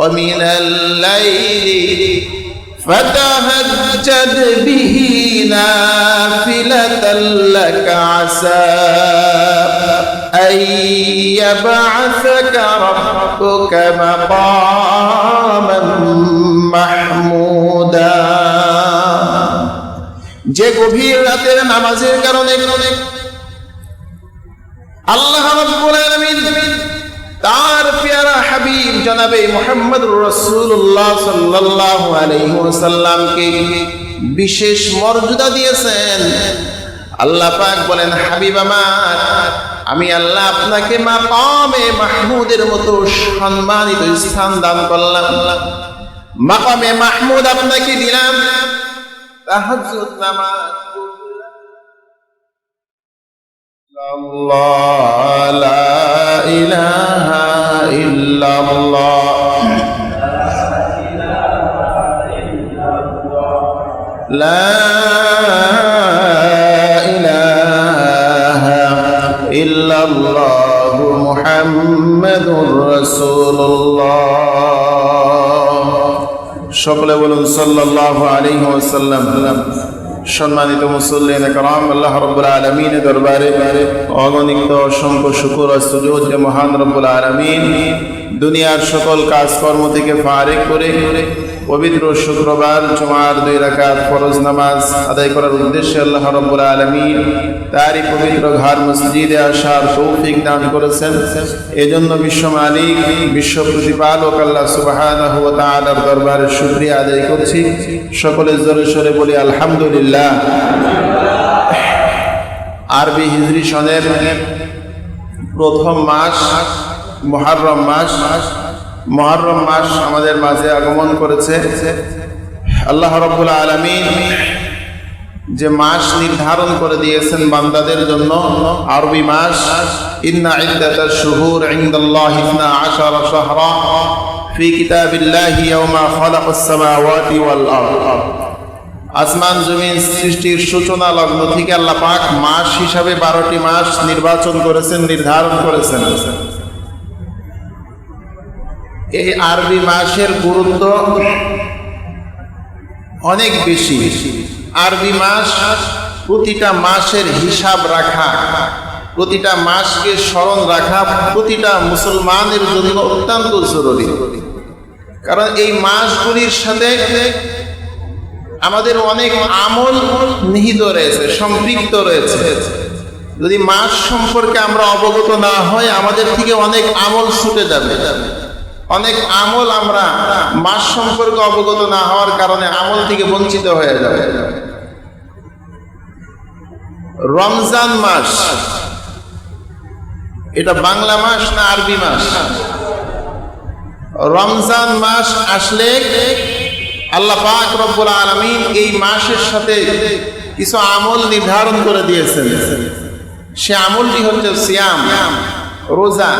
ومن الليل فتهجد به نافلة لك عسى أن يبعثك ربك مقاما محمودا যে গভীর রাতের নামাজের কারণে আল্লাহ রাব্বুল জনাবে মোহাম্মদ রসুল্লাহ সাল্লাহ আলহিহাসাল্লামকে বিশেষ মর্যাদা দিয়েছেন। আল্লাহ পাক বলেন, হাবিব আমার, আমি আল্লাহ আপনাকে মা কমে মাহমুদের মতো সম্মানিত স্থান দান করলাম। মাকামে মাহমুদ আপনাকে দিলাম। তাহাজ্জুদ নামাজ আল্লাহ লা ইলাহা إلا الله لا إله إلا الله محمد رسول الله সকলে বলুন সাল্লাল্লাহু আলাইহি ওয়াসাল্লাম সম্মানিত মুসল্লিন কালাম আল্লাহ রব্বুল আলমিনের দরবারে অগণিত অসংখ্য শুকুর সুযোগ মহান রব্বুল আলমিন দুনিয়ার সকল কাজকর্ম থেকে ফারেক করে পবিত্র শুক্রবার জুমার দুই রাকাত ফরজ নামাজ আদায় করার উদ্দেশ্যে আল্লাহ রাব্বুল আলামিন তারই পবিত্র ঘর মসজিদে আসার তৌফিক দান করেছেন। এজন্য বিশ্ব মালিক, বিশ্ব প্রতিপালক আল্লাহ সুবহানাহু ওয়া তাআলার দরবারে শুকরিয়া আদায় করছি। সকলে জোরে সরে বলি, আলহামদুলিল্লাহ। আরবি হিজরি সনের প্রথম মাস মহারম মাস মহারম মাস আমাদের মাঝে আগমন করেছে। আল্লাহ রব্বুল আলমিন যে মাস নির্ধারণ করে দিয়েছেন বান্দাদের জন্য, আরবি মাস, ইন্না ইদ্দাতাশ শুহুর ইনদাল্লাহি ইসনা আশারা শাহরা ফি কিতাবিল্লাহি ইয়াওমা খালাকাস সামাওয়াতি ওয়াল আসমান জমিন সৃষ্টির সূচনা লগ্ন থেকে আল্লাহ মাস হিসাবে বারোটি মাস নির্বাচন করেছেন, নির্ধারণ করেছেন। এই আরবি মাসের গুরুত্ব অনেক বেশি। আরবি মাস প্রতিটা মাসের হিসাব রাখা, প্রতিটা মাসকে স্মরণ রাখা প্রতিটা মুসলমানের জন্য অত্যন্ত জরুরি। কারণ এই মাসগুলির সাথে আমাদের অনেক আমল নিহিত রয়েছে, সম্পৃক্ত রয়েছে। যদি মাস সম্পর্কে আমরা অবগত না হয় আমাদের থেকে অনেক আমল ছুটে যাবে। অনেক আমল আমরা মাস সম্পর্কে অবগত না হওয়ার কারণে আমল থেকে বঞ্চিত হয়ে যাবে। রমজান মাস, এটা বাংলা মাস না আরবি মাস? রমজান মাস আসলে আল্লাহ পাক রব্বুল আলমিন এই মাসের সাথে কিছু আমল নির্ধারণ করে দিয়েছেন। সে আমলটি হচ্ছে সিয়াম, রোজা।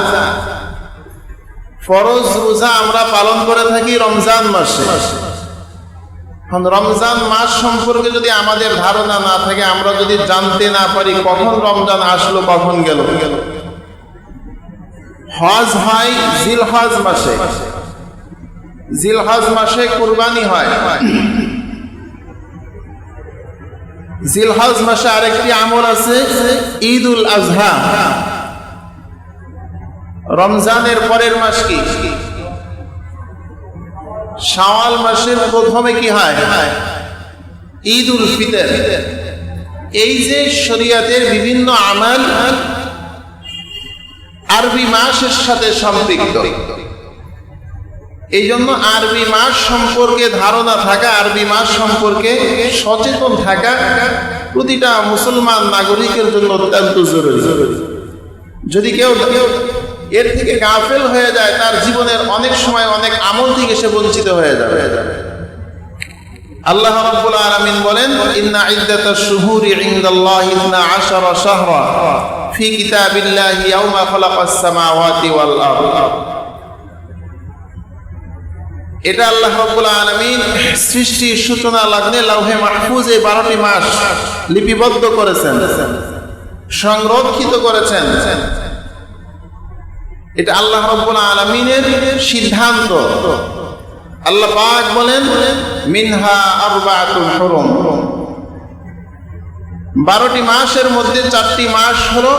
ফরজ রোজা আমরা পালন করে থাকি রমজান মাসে। এখন রমজান মাস সম্পর্কে যদি আমাদের ধারণা না থাকে, আমরা যদি জানতে না পারি কখন রমজান আসলো, কখন গেল। গেল হজ হয় জিল হজ মাসে। জিলহজ মাসে কুরবানি হয়। জিলহজ মাসে আরেকটি আমল আছে ঈদ উল আজহা। রমজানের পরের মাস কি? শাওয়াল মাসের প্রথমে কি হয়? ঈদ উল ফিতর। এই যে শরিয়াতের বিভিন্ন আমাল আরবি মাসের সাথে সম্পৃক্ত। এই জন্য আরবি মাস সম্পর্কে ধারণা থাকা, আরবি মাস সম্পর্কে সচেতন থাকা প্রতিটা মুসলমান নাগরিকের জন্য অত্যন্ত জরুরি। যদি কেউ এর থেকে গাফেল হয়ে যায়, তার জীবনের অনেক সময় অনেক আমল থেকে সে বঞ্চিত হয়ে যাবে। আল্লাহ রাব্বুল আলামিন বলেন, ইন্না ইদ্দাতাশ শুহুরি ইনদাল্লাহি ইসনা আশারা শাহরা ফি কিতাবিল্লাহি ইয়াওমা খালাকাস সামাওয়াতি ওয়াল আরদ। এটা আল্লাহ রব্বুল আলমিন সৃষ্টির সূচনা লগ্নে লৌহে মাহফুজে বারোটি মাস লিপিবদ্ধ করেছেন, সংরক্ষিত করেছেন। এটা আল্লাহ রব্বুল আলমিনের সিদ্ধান্ত। আল্লাহ পাক বলেন, মিনহা আরবাতুল হুরুম। বারোটি মাসের মধ্যে চারটি মাস হলো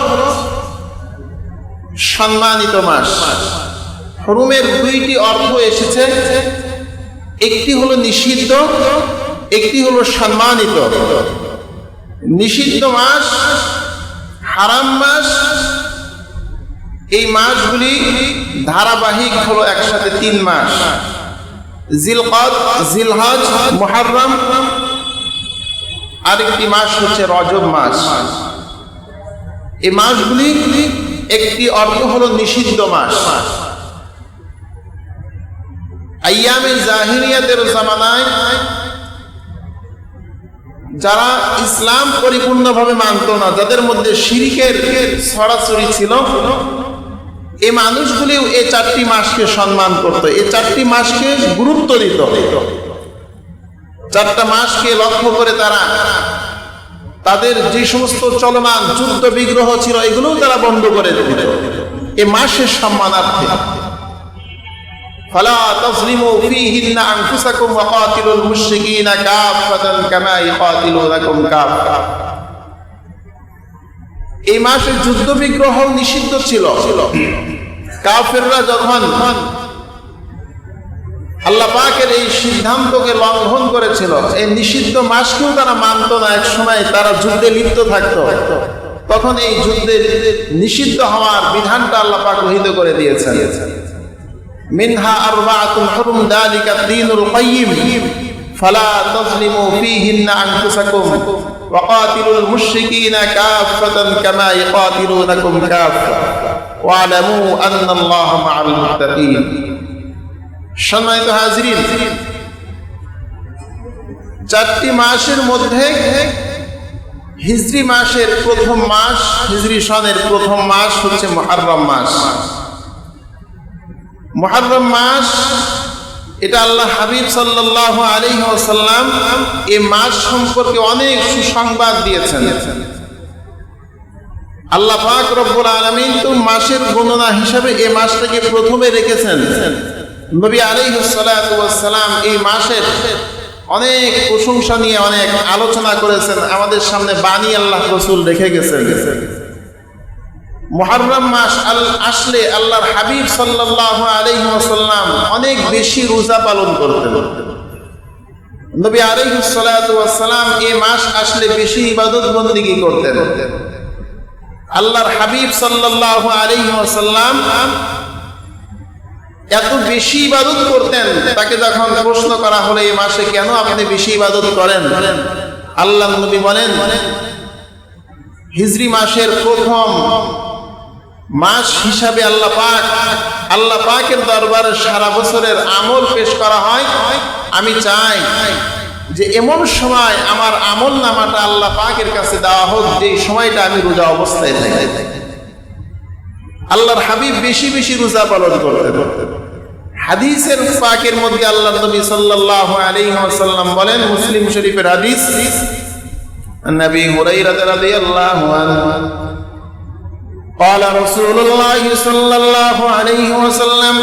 সম্মানিত মাস। হরুমের দুইটি অর্থ এসেছে। একটি হলো নিষিদ্ধ, একটি হলো সম্মানিত। নিষিদ্ধ মাস, হারাম মাস এই মাসগুলি ধারাবাহিক হলো একসাথে তিন মাস। জিলকদ, জিলহজ আরেকটি মাস হচ্ছে রজব মাস। এই মাসগুলি একটি অর্থ হলো নিষিদ্ধ মাস। আয়ামে জামানায় যারা ইসলাম পরিপূর্ণভাবে মানত না, যাদের মধ্যে শিরিকের ছড়াছড়ি ছিল এই মানুষগুলিও এই চারটি মাসকে সম্মান করত এই চারটি মাসকে গুরুত্ব দিত চারটা মাসকে লক্ষ্য করে তারা তাদের যে সমস্ত চলমান যুদ্ধ বিগ্রহ ছিল এগুলোও তারা বন্ধ করে দিত এ মাসের সম্মানার্থে فلا تظلموا فيهن أنفسكم وقاتلوا المشركين كافة كما يقاتلونكم كافة এই মাসে যুদ্ধ বিগ্রহ নিষিদ্ধ ছিল। কাফেররা যখন আল্লাহ এই সিদ্ধান্তকে লঙ্ঘন করেছিল, এই নিষিদ্ধ মাসকেও তারা মানত না। এক সময় তারা যুদ্ধে লিপ্ত থাকতো। তখন এই যুদ্ধের নিষিদ্ধ হওয়ার বিধানটা আল্লাহ পাক করে দিয়েছেন। মিনহা আরবাআতুল হুরুম দালিকা দ্বীনুল কাইয়্যিম ফালা তাজলিমু ফীহিন্না আনফুসাকুম وقاتلوا المشركين كافة كما يقاتلونكم كافة واعلموا أن الله مع المتقين সম্মানিত হাজরিন চারটি মাসের মধ্যে হিজরি মাসের প্রথম মাস হিজরি সনের প্রথম মাস হচ্ছে মহারম মাস মহারম মাস এটা আল্লাহ হাবিব সাল্লাহ আলাইহি ওয়াসাল্লাম এই মাস সম্পর্কে অনেক সুসংবাদ দিয়েছেন। আল্লাহ পাক রব্বুল আলামিন তো মাসের গণনা হিসাবে এই মাসটাকে প্রথমে রেখেছেন। নবী আলাইহিস সালাতু এই মাসের অনেক প্রশংসা নিয়ে অনেক আলোচনা করেছেন। আমাদের সামনে বাণী আল্লাহ রসুল রেখে গেছেন। মুহাররম মাস আল আসলে আল্লাহর হাবিব সাল্লাল্লাহু আলাইহি ওয়াসাল্লাম অনেক বেশি রোজা পালন করতেন। নবী ওয়াসসালাম এই মাস আসলে বেশি ইবাদত বন্দেগী করতেন। আল্লাহর হাবিব সাল্লাল্লাহু আলাইহি ওয়াসাল্লাম এত বেশি ইবাদত করতেন, তাকে যখন প্রশ্ন করা হলো এই মাসে কেন আপনি বেশি ইবাদত করেন? আল্লাহ নবী বলেন, হিজরি মাসের প্রথম মাস হিসাবে আল্লাহ পাক, আল্লাহ পাকের দরবারে সারা বছরের আমল পেশ করা হয়। আমি চাই যে এমন সময় আমার আমল নামাটা আল্লাহ পাকের কাছে দেওয়া হোক যে সময়টা আমি রোজা অবস্থায় থাকি। আল্লাহর হাবিব বেশি বেশি রোজা পালন করতে হাদিসের পাকের মধ্যে আল্লাহ নবী সাল্লাল্লাহু আলাইহি ওয়াসাল্লাম বলেন, মুসলিম শরীফের হাদিস নবী হুরাইরা রাদিয়াল্লাহু আনহু قال رسول الله صلى الله عليه وسلم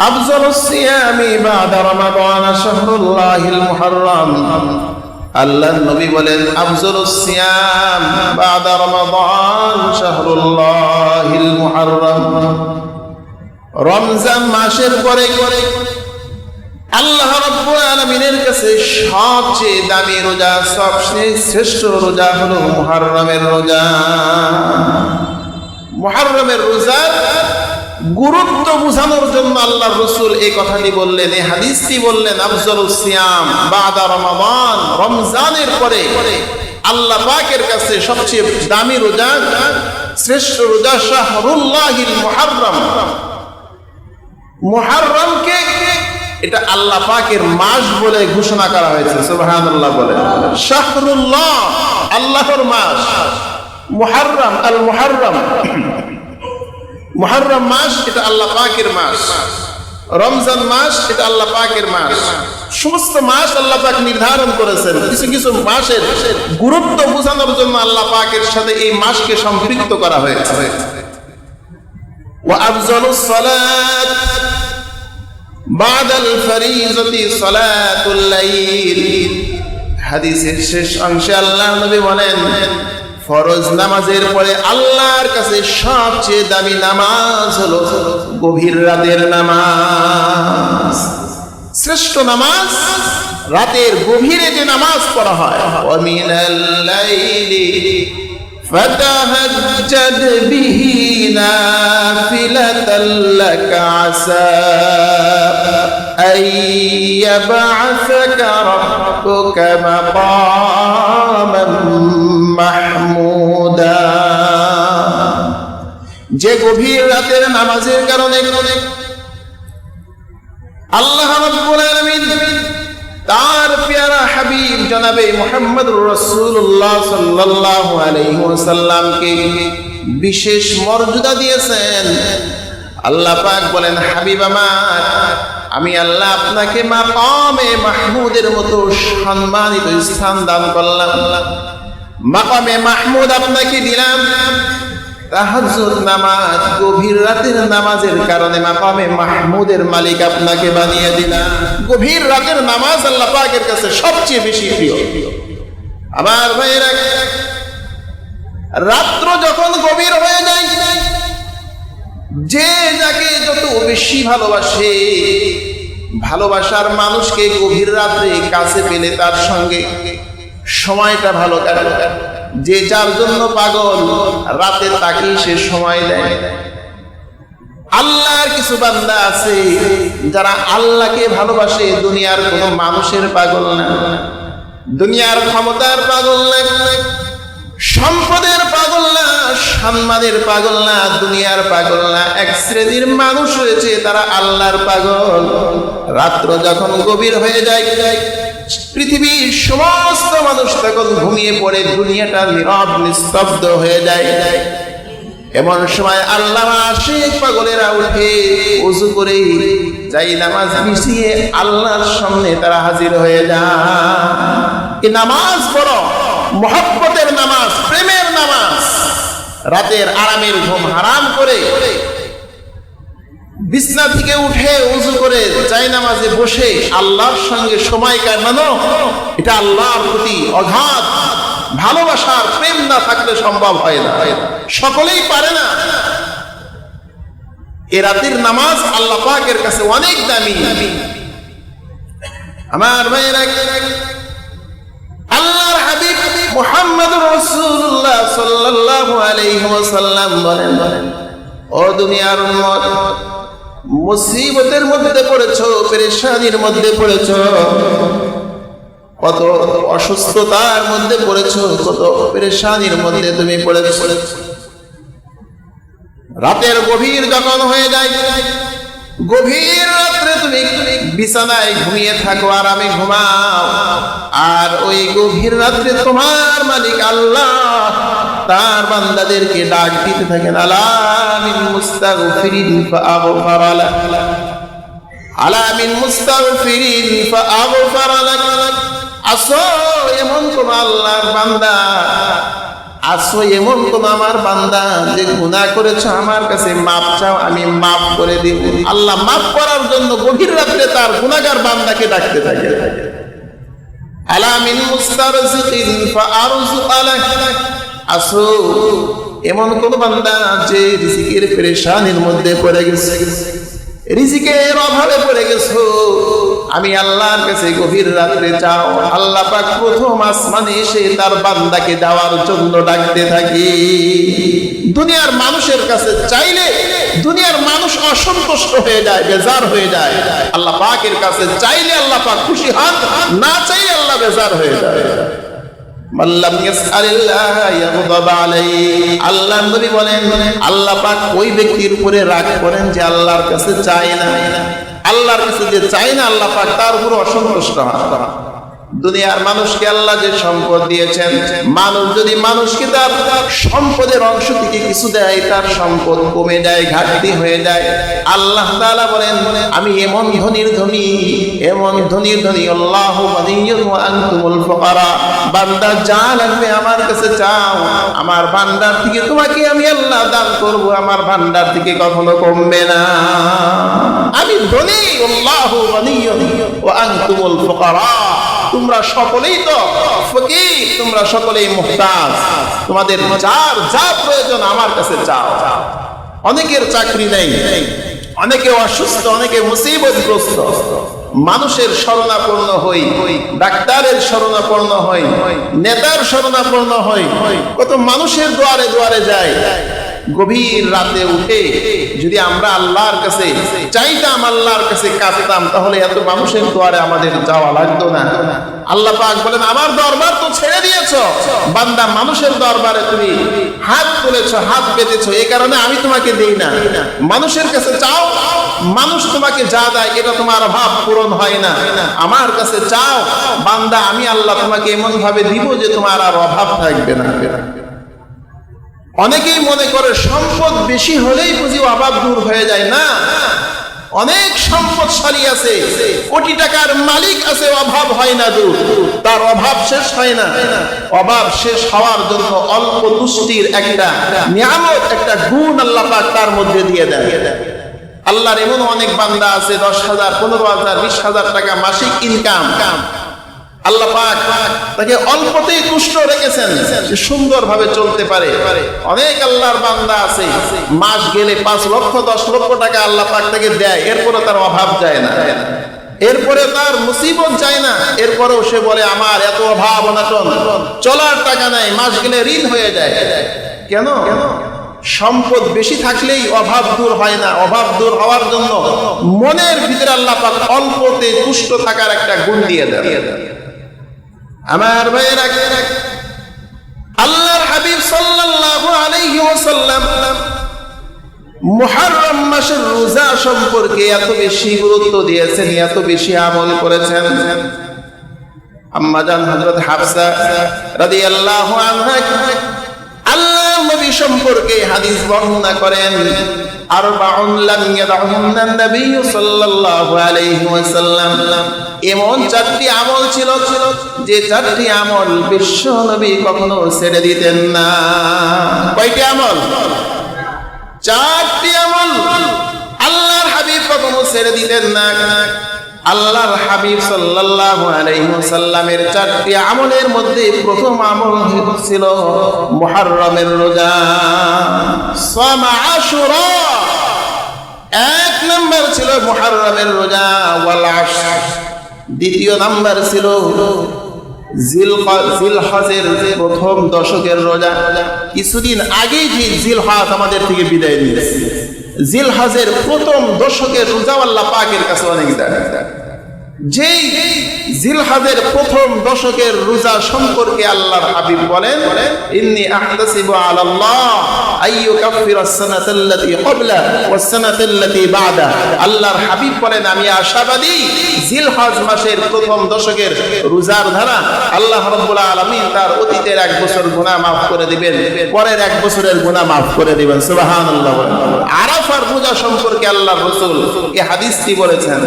أفضل الصيام بعد رمضان شهر الله المحرم আল্লাহ নবী বলেন আফজল সিয়াম বাদা রমাদান শাহরুল্লাহিল মুহাররম রমজান মাসের পরে পরে আল্লাহ রাব্বুল আলামিনের কাছে সবচেয়ে দামি রোজা, সবচেয়ে শ্রেষ্ঠ রোজা হলো মুহররমের রোজা। মুহররমের রোজা গুরুত্ব বোঝানোর জন্য আল্লাহ রসুল এই কথাটি বললেন, এই হাদিসটি বললেন আফজল সিয়াম বাদা রমাদান, রমজানের পরে আল্লাহ পাকের কাছে সবচেয়ে দামি রোজা, শ্রেষ্ঠ রোজা শাহরুল্লাহিল মুহাররম। মুহাররমকে এটা আল্লাহ পাকের মাস বলে ঘোষণা করা হয়েছে, সুবহানাল্লাহ বলে। শাহরুল্লাহ, আল্লাহর মাস। মুহাররম, আল মুহাররম। মুহাররম মাস, এটা আল্লাহ পাকের মাস। রমজান মাস, এটা আল্লাহ পাকের মাস। সমস্ত মাস আল্লাহ পাক নির্ধারণ করেছেন। কিছু কিছু মাসের গুরুত্ব বোঝানোর জন্য আল্লাহ পাকের সাথে এই মাসকে সম্পৃক্ত করা হয়েছে। ওয়া আফজালুস সালাত। হাদিসের অংশে বলেন নামাজের পরে আল্লাহর কাছে সবচেয়ে দামি নামাজ হলো গভীর রাতের নামাজ। শ্রেষ্ঠ নামাজ রাতের গভীরে যে নামাজ পড়া হয় فتهجد به نافلة لك عسى أن يبعثك ربك مقاما محمودا যে গভীর রাতের নামাজের কারণে আল্লাহ রাব্বুল আলামিন তার পেয়ারা হাবিব জনাবে মুহাম্মদ রাসূলুল্লাহ সাল্লাল্লাহু আলাইহি ওয়াসাল্লামকে বিশেষ মর্যাদা দিয়েছেন। আল্লাহ পাক বলেন, হাবিব আমার, আমি আল্লাহ আপনাকে মাকামে মাহমুদের মতো সম্মানিত স্থান দান করলাম। মাকামে মাহমুদ আপনাকে দিলাম। তাহাজ্জুদ নামাজ গভীর রাতের নামাজের কারণে মাকামে মাহমুদের মালিক আপনাকে বানিয়ে দিলাম গভীর রাতের নামাজ আল্লাহ পাকের কাছে সবচেয়ে বেশি প্রিয়। আমার ভাইয়েরা, রাত্র যখন গভীর হয়ে যায়, যে যাকে যত বেশি ভালোবাসে, ভালোবাসার মানুষকে গভীর রাত্রে কাছে পেলে তার সঙ্গে সময়টা ভালো কাটে। যে যার জন্য পাগল, রাতে তাকে সে সময় দেয়। আল্লাহর কিছু বান্দা আছে, যারা আল্লাহকে ভালোবাসে, দুনিয়ার কোনো মানুষের পাগল না। দুনিয়ার ক্ষমতার পাগল না, সম্পদের পাগল না, সম্মানের পাগল না, দুনিয়ার পাগল না। এক শ্রেণির মানুষ রয়েছে, তারা আল্লাহর পাগল। রাত্র যখন গভীর হয়ে যায় পৃথিবীর সমস্ত মানুষ তখন ঘুমিয়ে পড়ে, দুনিয়াটা নীরব, নিস্তব্ধ হয়ে যায়। এমন সময় আল্লাহ আশিক পাগলেরা উঠে উজু করে যাই নামাজ মিশিয়ে আল্লাহর সামনে তারা হাজির হয়ে যায়। নামাজ বড় মহব্বতের নামাজ, প্রেমের নামাজ, রাতের আরামের ঘুম হারাম করে বিছনা থেকে উঠে উজু করে চাই নামাজে বসে আল্লাহর সঙ্গে সময় কাটানো, এটা আল্লাহর প্রতি অঘাত ভালোবাসার প্রেম না থাকলে সম্ভব হয় না। সকলেই পারে না। এ রাতের নামাজ আল্লাহ পাকের কাছে অনেক দামি। আমার ভাইয়েরা, আল্লাহর হাবিব মুহাম্মদুর রাসূলুল্লাহ সাল্লাল্লাহু আলাইহি ওয়াসাল্লাম বলেন, ও দুনিয়ার উম্মত মুসিবতের মধ্যে পড়েছো, পেরেশানির মধ্যে পড়েছো, কত অসুস্থতার মধ্যে পড়েছো, কত পেরেশানির মধ্যে তুমি পড়েছো। রাতের গভীর যখন হয়ে যায়, গভীর রাত্রে তুমি বিছানায় ঘুমিয়ে থাকো আর আমি ঘুমাও। আর ওই গভীর রাত্রে তোমার মালিক আল্লাহ তার বান্দাদেরকে ডাক দিতে থাকেন আলামিন মুস্তাগফিরিন লাক। আসো এমন কোন আমার বান্দা যে গুনাহ করেছ আমার কাছে মাপ চাও, আমি মাপ করে দিব। আল্লাহ মাপ করার জন্য গভীর রাত্রে তার গুনাহগার বান্দাকে ডাকতে থাকে। আলামিন মুস্তারজিকিন ফাআরজু আলাক আসো। এমন কোন বান্দা যে রিজিকের পেরেশানির মধ্যে পড়ে গেছে। রিজিকের অভাবে পড়ে গেছো। আমি আল্লাহর কাছে গভীর রাত্রে চাও। আল্লাহ পাক প্রথম আসমানে এসে তার বান্দাকে দেওয়ার জন্য ডাকতে থাকি। দুনিয়ার মানুষের কাছে চাইলে দুনিয়ার মানুষ অসন্তুষ্ট হয়ে যায়, বেজার হয়ে যায়। আল্লাহ পাকের কাছে চাইলে আল্লাহ পাক খুশি হন, না চাইলে আল্লাহ বেজার হয়ে যায়। আল্লাহ বলেন, আল্লাহ পাক ওই ব্যক্তির উপরে রাগ করেন যে আল্লাহর কাছে না। আল্লাহর যে না তার উপর অসন্তুষ্ট দুনিয়ার মানুষকে আল্লাহ যে সম্পদ দিয়েছেন, মানুষ যদি মানুষকে তার সম্পদের অংশ থেকে কিছু দেয়, তার সম্পদ কমে যায়, ঘাটতি হয়ে যায়। আল্লাহ তাআলা বলেন, আমি এমন ধনীর ধনী, এমন ধনীর ধনী, আল্লাহ আনতুমুল ফুকারা। বান্দা যা লাগবে আমার কাছে চাও, আমার ভান্ডার থেকে তোমাকে আমি আল্লাহ দান করব, আমার ভান্ডার থেকে কখনো কমবে না। আমি ধনী, আল্লাহ ওয়া আনতুমুল ফুকারা। তোমরা সকলেই তো ফকির, তোমরা সকলেই মুহতাজ। তোমাদের যার যা প্রয়োজন আমার কাছে চাও। অনেকের চাকরি নেই, অনেকে অসুস্থ, অনেকে মুসিবতগ্রস্ত। মানুষের শরণাপন্ন হই, ডাক্তারের শরণাপন্ন হই, নেতার শরণাপন্ন হই। কত মানুষের দুয়ারে দুয়ারে যায়। গভীর রাতে উঠে যদি আমরা আল্লাহর কাছে চাইতাম, আল্লাহর কাছে কাঁদতাম, তাহলে এত মানুষের দুয়ারে আমাদের যাওয়া লাগতো না। আল্লাহ পাক বলেন, আমার দরবার তো ছেড়ে দিয়েছ। বান্দা, মানুষের দরবারে তুমি হাত তুলেছো, হাত পেতেছো এই কারণে আমি তোমাকে দেই না। মানুষের কাছে চাও, মানুষ তোমাকে যা দেয়, এটা তোমার অভাব পূরণ হয় না। আমার কাছে চাও, বান্দা, আমি আল্লাহ তোমাকে এমন ভাবে দিব যে তোমার আর অভাব থাকবে না। অনেকেই মনে করে সম্পদ বেশি হলেই বুঝি অভাব দূর হয়ে যায়, না? অনেক সম্পদশালী আছে, কোটি টাকার মালিক আছে, অভাব হয় না দূর। তার অভাব শেষ হয় না। অভাব শেষ হওয়ার জন্য অল্প তুষ্টির একটা নিয়ামত, একটা গুণ আল্লাহ পাক তার মধ্যে দিয়ে দেয় আল্লাহর এমন অনেক বান্দা আছে, দশ হাজার, পনেরো হাজার, বিশ হাজার টাকা মাসিক ইনকাম আল্লাহ পাক তাকে অল্পতেই তুষ্ট রেখেছেন সে সুন্দরভাবে চলতে পারে। অনেক আল্লাহর বান্দা আছে, মাস গেলে পাঁচ লক্ষ, দশ লক্ষ টাকা আল্লাহ পাক তাকে দেয় এরপরে তার অভাব যায় না। এরপরে তার মুসিবত যায় না, এরপরেও সে বলে, আমার এত অভাব অনাটন, চলার টাকা নাই, মাস গেলে ঋণ হয়ে যায়। কেন? সম্পদ বেশি থাকলেই অভাব দূর হয় না। অভাব দূর হওয়ার জন্য মনের ভিতরে আল্লাহ পাক অল্পতে তুষ্ট থাকার একটা গুণ দিয়ে দেয় আমার ভাইয়েরা আল্লাহর হাবিব সাল্লাল্লাহু আলাইহি ওয়াসাল্লাম মুহররম মাসের রোজা সম্পর্কে এত বেশি গুরুত্ব দিয়েছেন, এত বেশি আমল করেছেন। আম্মা জান হযরত হাফসা রাদিয়াল্লাহু আনহা নবী সম্পর্কে হাদিস বর্ণনা করেন ওয়াসাল্লাম। এমন চারটি আমল ছিল যে চারটি আমল বিশ্ব নবী কখনো ছেড়ে দিতেন না। কয়টি আমল? চারটি আমল আল্লাহর হাবিব কখনো ছেড়ে দিতেন না। আল্লাহর হাবিব সাল্লাল্লাহু আলাইহি ওয়াসাল্লামের চারটি আমলের মধ্যে প্রথম আমল ছিল মুহররমের রোজা। সামা আশুরা। এক নম্বর ছিল মুহররমের রোজা, ওয়াল আশর। দ্বিতীয় নাম্বার ছিল জিলহাজের প্রথম দশকের রোজা। কিছুদিন আগেই জিলহাজ আমাদের থেকে বিদায় নিয়েছে। জিলহাজের প্রথম দশকের রোজা আল্লাহ পাকের কাছে অনেক দাঁড় যেই জিলহাজের প্রথম দশকের রোজা সম্পর্কে আল্লাহর হাবিব বলেন, ইন্নি আহতাসিবু আলাল্লাহ আইয়ুকাফিরাস সানাতাল্লাতী ক্বাবলা ওয়াস সানাতাল্লাতী বাদা। আল্লাহর হাবিব বলেন, আমি আশাবাদী জিলহজ মাসের প্রথম দশকের রোজার ধারা আল্লাহ রাব্বুল আলামিন তার অতীতের এক বছর গুনাহ মাফ করে দিবেন, পরের এক বছরের গুনাহ মাফ করে দিবেন। সুবহানাল্লাহ। আরাফার রোজা সম্পর্কে আল্লাহর রাসূল এই হাদিসটি বলেছেন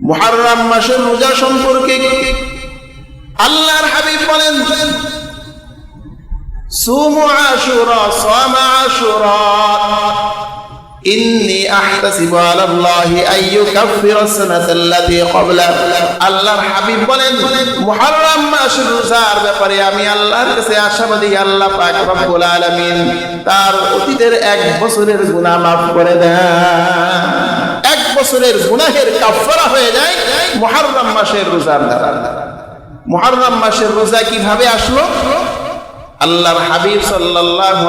মুহাররম মাসের রোজা সম্পর্কে আল্লাহর হাবিব বলেন সুমু আশুরা সামা আশুরা। হাবিব বলেন ব্যাপারে আমি আল্লাহ তার অতীতের এক বছরের গুনাহ মাফ করে দেন। এক বছরের গুনাহের কাফারা হয়ে যায় মুহররম মাসের রোজার দ্বারা। মুহররম মাসের রোজা কীভাবে আসলো? আল্লাহর হাবিব সাল্লাল্লাহু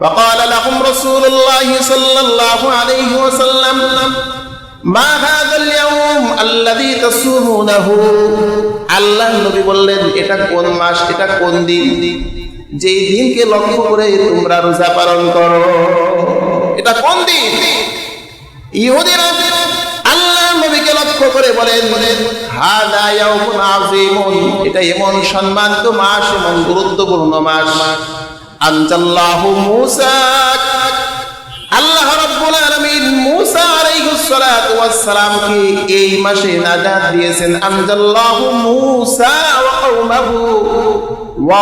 فقال لهم رسول الله صلى الله عليه وسلم ما هذا اليوم الذي تصومونه আল্লাহ নবী বললেন এটা কোন মাস এটা কোন দিন যেই দিনকে লক্ষ্য করে তোমরা রোজা পালন করো এটা কোন দিন ইহুদিরা আল্লাহ নবীকে লক্ষ্য করে বলেন হাদা ইয়াউমুন আযীমুন এটা এমন সম্মানিত মাস এমন গুরুত্বপূর্ণ মাস আনজাল্লাহু মূসা। মূসা আলাইহিস সালাতু ওয়াস এই মাসে নাজাত দিয়েছেন। আনজাল্লাহু মূসা ওয়া কওমাহু ওয়া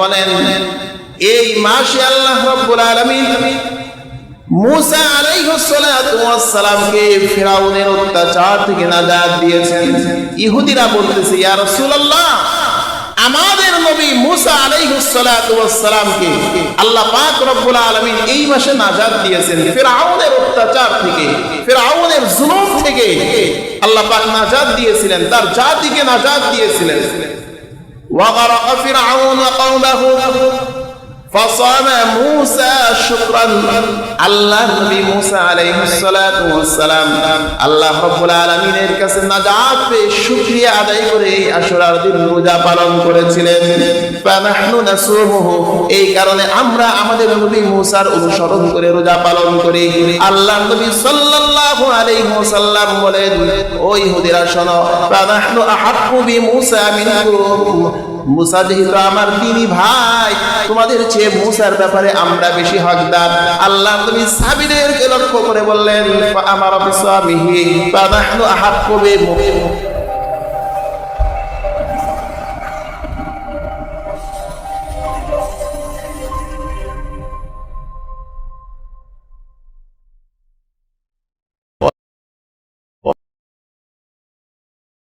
বলেন, এই মাসে আল্লাহ রাব্বুল মুসা আলাইহিস সালাতু ওয়াস ফিরাউনের অত্যাচার থেকে নাজাত দিয়েছেন। ইহুদিরা বলতেছে, ইয়া রাসূলুল্লাহ আমাদের নবী মুসা আলাইহিস সালাতু ওয়াস সালামকে আল্লাহ পাক রব্বুল আলামিন এই মাসে নাজাত দিয়েছেন ফিরাউনের অত্যাচার থেকে ফিরাউনের জুলুম থেকে আল্লাহ পাক নাজাত দিয়েছিলেন তার জাতিকে নাজাত দিয়েছিলেন وغرق فرعون وقومه فصام موسى شكرا এই কারণে আমরা আমাদের অনুসরণ করে রোজা পালন করি। আল্লাহ নবী সাল্লাল্লাহু বলেন ওই ইহুদিরা শোনো মুসা যেহেতু আমার তিনি ভাই, তোমাদের চেয়ে মুসার ব্যাপারে আমরা বেশি হকদার। আল্লাহ তুমি সাবিদেরকে লক্ষ্য করে বললেন আমার অফিসামিহি ফানাহনু আহাক্কু বি